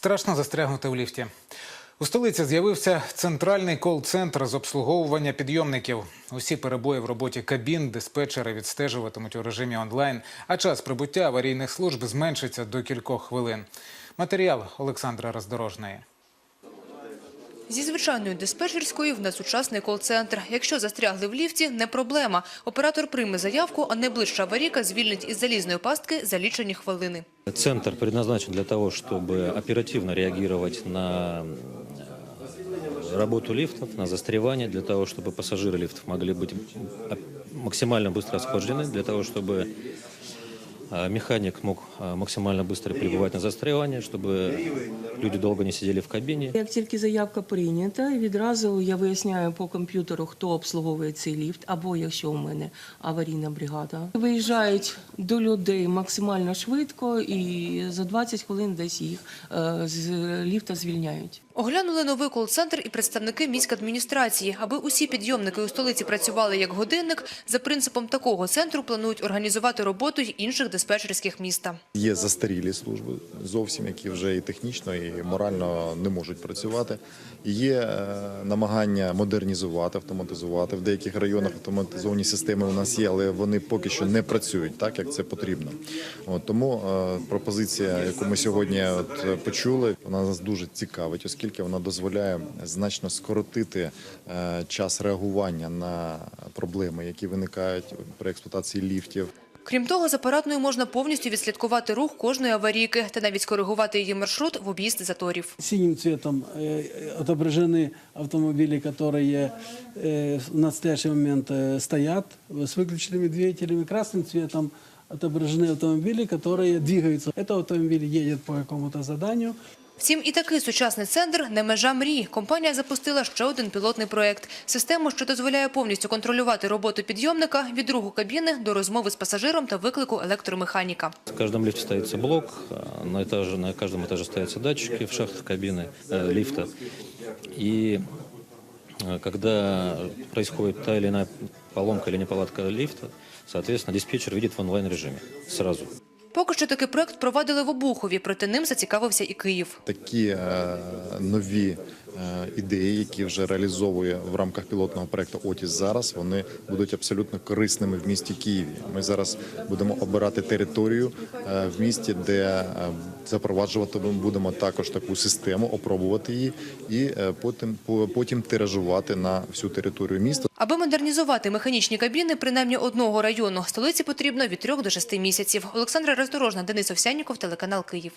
Страшно застрягнути в ліфті. У столиці з'явився центральний кол-центр з обслуговування підйомників. Усі перебої в роботі кабін диспетчери відстежуватимуть у режимі онлайн, а час прибуття аварійних служб зменшиться до кількох хвилин. Матеріал Олександра Роздорожної. Зі звичайної диспетчерської в нас сучасний кол-центр. Якщо застрягли в ліфті, не проблема. Оператор прийме заявку, а найближча аварійка звільнить із залізної пастки за лічені хвилини. Центр предназначен для того, чтобы оперативно реагировать на э, работу лифтов, на застревание, для того, чтобы пассажиры лифтов могли быть э, максимально быстро освобождены, для того, чтобы э, механик мог э, максимально быстро прибывать на застревание, чтобы люди долго не сидели в кабине. Як тільки заявка прийнята, відразу я виясняю по комп'ютеру, хто обслуговує цей ліфт, або якщо у мене аварійна бригада. Виїжджають до людей максимально швидко і за 20 хвилин десь їх е, з ліфта звільняють. Оглянули новий кол-центр і представники міськадміністрації. Аби усі підйомники у столиці працювали як годинник, за принципом такого центру планують організувати роботу й інших диспетчерських міста. Є застарілі служби зовсім, які вже і технічно, і морально не можуть працювати. Є е, намагання модернізувати, автоматизувати. В деяких районах автоматизовані системи у нас є, але вони поки що не працюють так, як це потрібно. От, тому е, пропозиція, яку ми сьогодні от, почули, вона нас дуже цікавить, оскільки вона дозволяє значно скоротити е, час реагування на проблеми, які виникають при експлуатації ліфтів. Крім того, з апаратною можна повністю відслідкувати рух кожної аварійки та навіть скоригувати її маршрут в об'їзд заторів. Синим цветом э, отображены автомобили, которые э, в настоящий момент э, стоят с выключенными двигателями. Красным цветом отображены автомобили, которые двигаются. Это автомобиль едет по какому-то заданию. Втім, і такий сучасний центр не межа мрій. Компанія запустила ще один пілотний проект – систему, що дозволяє повністю контролювати роботу підйомника від руху кабіни до розмови з пасажиром та виклику електромеханіка. В каждом лифте ставится блок, а на, этаже, на каждом этаже ставятся датчики в шахтах кабины, э, лифта. И э, когда происходит та или иная поломка или неполадка лифта, соответственно, диспетчер видит в онлайн-режиме сразу. Поки що такий проект провадили в Обухові, проте ним зацікавився і Київ. такі е, нові е, ідеї, які вже реалізовує в рамках пілотного проекту Отіс зараз, вони будуть абсолютно корисними в місті Києві. Ми зараз будемо обирати територію е, в місті, де е, запроваджувати будемо також таку систему, опробувати її і е, потім по- потім тиражувати на всю територію міста. Аби модернізувати механічні кабіни принаймні одного району, столиці потрібно від трьох до шести місяців. Олександра Роздорожна, Денис Овсянніков, телеканал Київ.